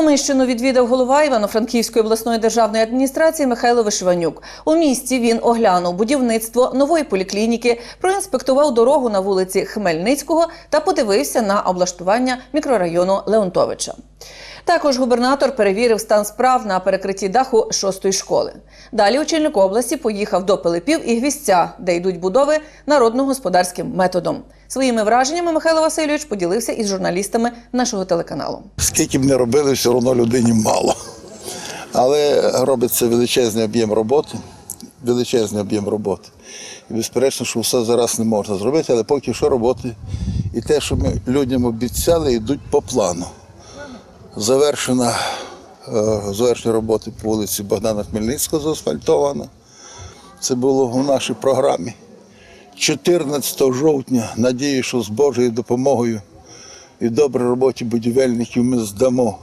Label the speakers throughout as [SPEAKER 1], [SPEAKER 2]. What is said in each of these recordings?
[SPEAKER 1] Коломийщину відвідав голова Івано-Франківської обласної державної адміністрації Михайло Вишиванюк. У місті він оглянув будівництво нової поліклініки, проінспектував дорогу на вулиці Хмельницького та подивився на облаштування мікрорайону Леонтовича. Також губернатор перевірив стан справ на перекритті даху шостої школи. Далі очільник області поїхав до Пилипів і Гвістця, де йдуть будови народно-господарським методом. Своїми враженнями Михайло Васильович поділився із журналістами нашого телеканалу.
[SPEAKER 2] Скільки б не робили, все одно людині мало. Але робиться величезний об'єм роботи, величезний об'єм роботи. І безперечно, що все зараз не можна зробити, але поки що роботи і те, що ми людям обіцяли, йдуть по плану. Завершена, е, завершені роботи по вулиці Богдана Хмельницького заасфальтована. Це було у нашій програмі. 14 жовтня, надію, що з Божою допомогою і добрій роботі будівельників ми здамо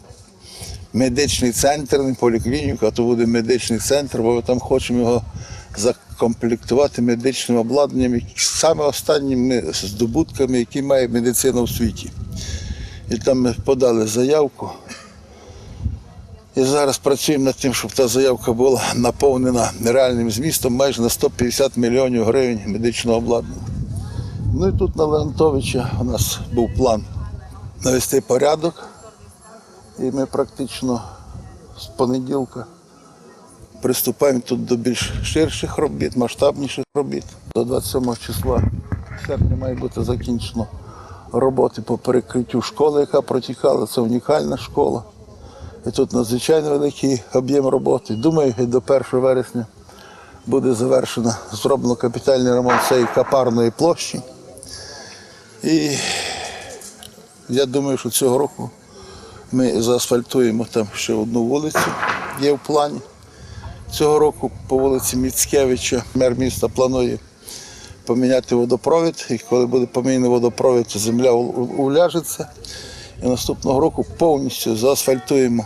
[SPEAKER 2] медичний центр, не поліклініку, а то буде медичний центр, бо ми там хочемо його закомплектувати медичним обладнанням, саме останніми здобутками, які має медицина у світі. І там ми подали заявку. І зараз працюємо над тим, щоб та заявка була наповнена реальним змістом майже на 150 мільйонів гривень медичного обладнання. Ну і тут на Леонтовича у нас був план навести порядок. І ми практично з понеділка приступаємо тут до більш ширших робіт, масштабніших робіт. До 27 числа серпня має бути закінчено роботи по перекриттю школи, яка протікала. Це унікальна школа. І тут надзвичайно великий об'єм роботи. Думаю, до 1 вересня буде завершено, зроблено капітальний ремонт цієї капарної площі. І я думаю, що цього року ми заасфальтуємо там ще одну вулицю, є в плані. Цього року по вулиці Міцкевича мер міста планує поміняти водопровід. І коли буде поміняний водопровід, то земля уляжеться. І наступного року повністю заасфальтуємо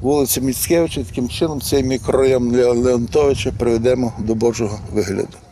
[SPEAKER 2] вулицю Міцкевича. Таким чином цей мікрорайон Леонтовича приведемо до Божого вигляду.